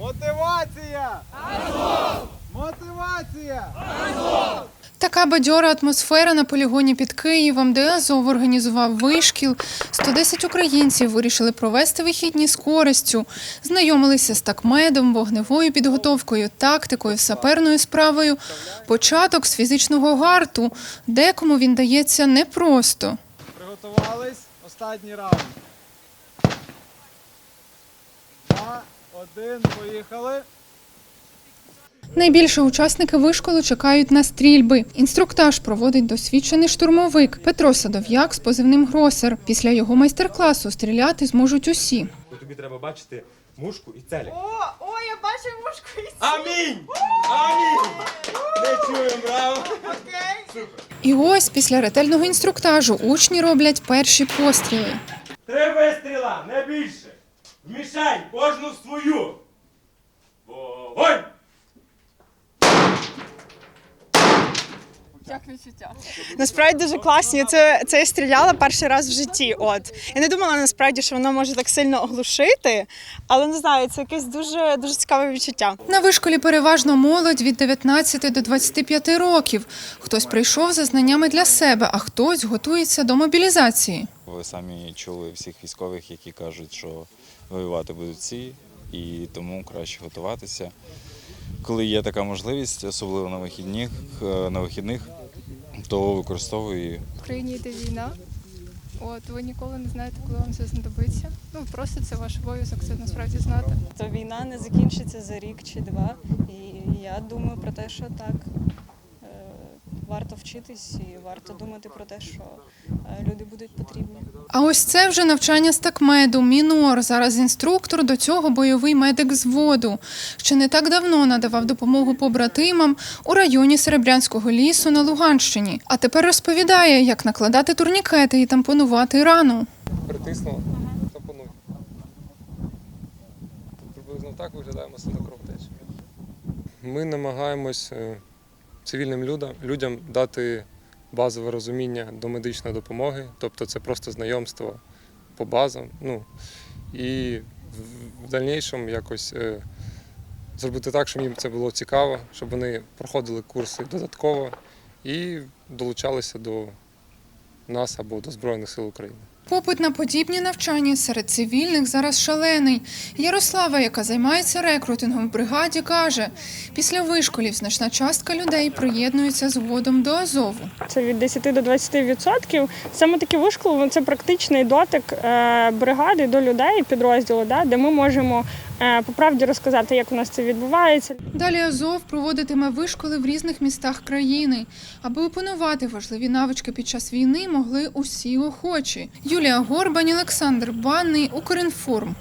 Мотивація! Азов! Мотивація! Така бадьора атмосфера на полігоні під Києвом, де Азов організував вишкіл. 110 українців вирішили провести вихідні з користю. Знайомилися з такмедом, вогневою підготовкою, тактикою, саперною справою. Початок з фізичного гарту. Декому він дається непросто. Приготувались. Останній раунд. Два, один, поїхали. Найбільше учасники вишколу чекають на стрільби. Інструктаж проводить досвідчений штурмовик Петро Садов'як з позивним Гросер. Після його майстер-класу стріляти зможуть усі. Тобі треба бачити мушку і целі. О, о, я бачу мушку і Амінь! Амінь! Не чуємо, браво! окей. І ось після ретельного інструктажу учні роблять перші постріли. Три вистріла, не більше! Мішень, кожну свою! Вогонь! Як відчуття? Насправді дуже класні. Це, це я стріляла перший раз в житті. От я не думала насправді, що воно може так сильно оглушити, але не знаю, це якесь дуже дуже цікаве відчуття. На вишколі переважно молодь від 19 до 25 років. Хтось прийшов за знаннями для себе, а хтось готується до мобілізації. Ви самі чули всіх військових, які кажуть, що воювати будуть всі, і тому краще готуватися. Коли є така можливість, особливо на вихідних, е, на вихідних, то використовую її. В країні йде війна. От ви ніколи не знаєте, коли вам це знадобиться. Ну просто це ваш обов'язок, це насправді знати. то війна не закінчиться за рік чи два. І я думаю про те, що так варто вчитись і варто думати про те, що е, люди будуть потрібні. А ось це вже навчання з такмеду, мінор. Зараз інструктор, до цього бойовий медик з воду. Ще не так давно надавав допомогу побратимам у районі Серебрянського лісу на Луганщині. А тепер розповідає, як накладати турнікети і тампонувати рану. притиснуло, тампонуй. Приблизно так виглядає масивна кровотеча. Ми намагаємось е, цивільним людям, людям дати базове розуміння до медичної допомоги, тобто це просто знайомство по базам. Ну, і в- дальнішому якось е, зробити так, щоб їм це було цікаво, щоб вони проходили курси додатково і долучалися до нас або до Збройних сил України. Попит на подібні навчання серед цивільних зараз шалений. Ярослава, яка займається рекрутингом в бригаді, каже, після вишколів значна частка людей приєднується згодом до Азову. Це від 10 до 20 відсотків. Саме такі вишколи це практичний дотик е, бригади до людей, підрозділу, де ми можемо по правді розказати, як у нас це відбувається. Далі Азов проводитиме вишколи в різних містах країни. Аби опанувати важливі навички під час війни, могли усі охочі. Юлія Горбань, Олександр Банний, Укрінформ.